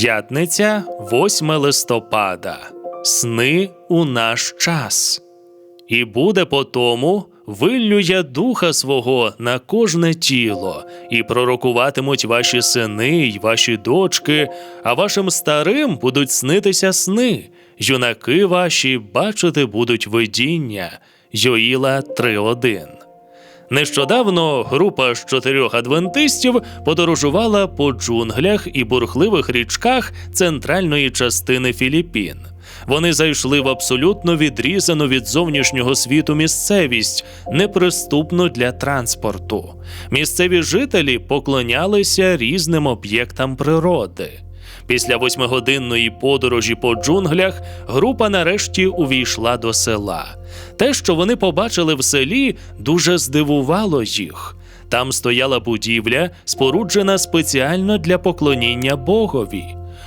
П'ятниця, 8 листопада. Сни у наш час. І буде по тому, виллю я духа свого на кожне тіло, і пророкуватимуть ваші сини й ваші дочки, а вашим старим будуть снитися сни, юнаки ваші бачити будуть видіння. Йоїла 3.1 Нещодавно група з чотирьох адвентистів подорожувала по джунглях і бурхливих річках центральної частини Філіппін. Вони зайшли в абсолютно відрізану від зовнішнього світу місцевість, неприступну для транспорту. Місцеві жителі поклонялися різним об'єктам природи. Після восьмигодинної подорожі по джунглях група нарешті увійшла до села. Те, що вони побачили в селі, дуже здивувало їх. Там стояла будівля, споруджена спеціально для поклоніння Богові.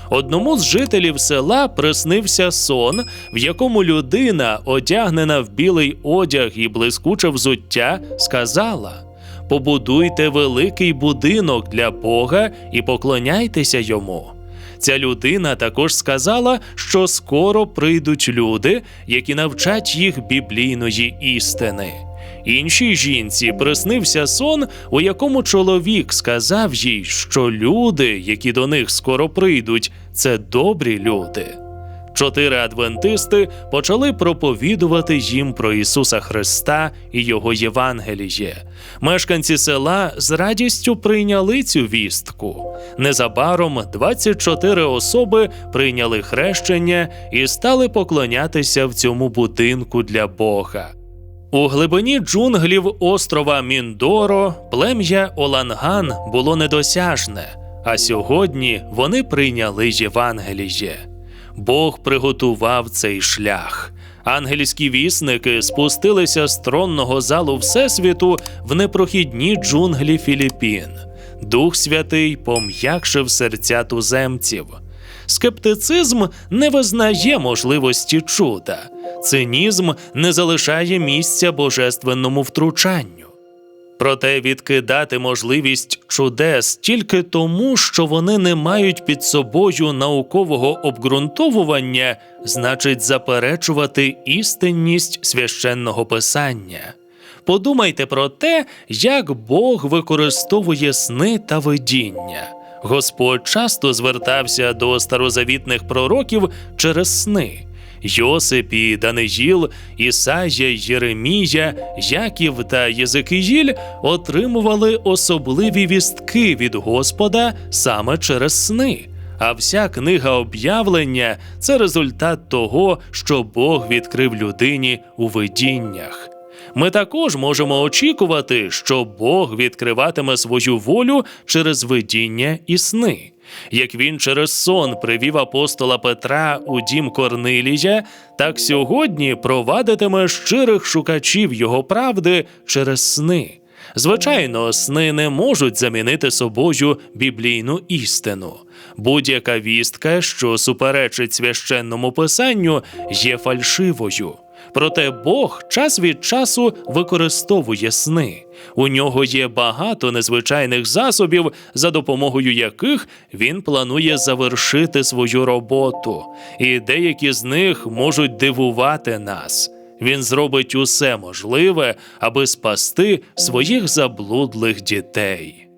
Одному з жителів села приснився сон, в якому людина, одягнена в білий одяг і блискуче взуття, сказала: Побудуйте великий будинок для Бога і поклоняйтеся йому. Ця людина також сказала, що скоро прийдуть люди, які навчать їх біблійної істини. Іншій жінці приснився сон, у якому чоловік сказав їй, що люди, які до них скоро прийдуть, це добрі люди. Чотири адвентисти почали проповідувати їм про Ісуса Христа і Його Євангеліє. Мешканці села з радістю прийняли цю вістку. Незабаром 24 особи прийняли хрещення і стали поклонятися в цьому будинку для Бога. У глибині джунглів острова Міндоро плем'я Оланган було недосяжне, а сьогодні вони прийняли Євангеліє. Бог приготував цей шлях. Ангельські вісники спустилися з тронного залу Всесвіту в непрохідні джунглі Філіппін. Дух Святий пом'якшив серця туземців. Скептицизм не визнає можливості чуда, цинізм не залишає місця божественному втручанню. Проте відкидати можливість чудес тільки тому, що вони не мають під собою наукового обґрунтовування, значить заперечувати істинність священного писання. Подумайте про те, як Бог використовує сни та видіння. Господь часто звертався до старозавітних пророків через сни. Йосип і Даниїл, Ісая, Єремія, Яків та Єзекиїль отримували особливі вістки від Господа саме через сни. А вся книга об'явлення це результат того, що Бог відкрив людині у видіннях. Ми також можемо очікувати, що Бог відкриватиме свою волю через видіння і сни. Як він через сон привів апостола Петра у дім Корнилія, так сьогодні провадитиме щирих шукачів його правди через сни. Звичайно, сни не можуть замінити собою біблійну істину. Будь-яка вістка, що суперечить священному писанню, є фальшивою. Проте Бог час від часу використовує сни. У нього є багато незвичайних засобів, за допомогою яких він планує завершити свою роботу, і деякі з них можуть дивувати нас. Він зробить усе можливе, аби спасти своїх заблудлих дітей.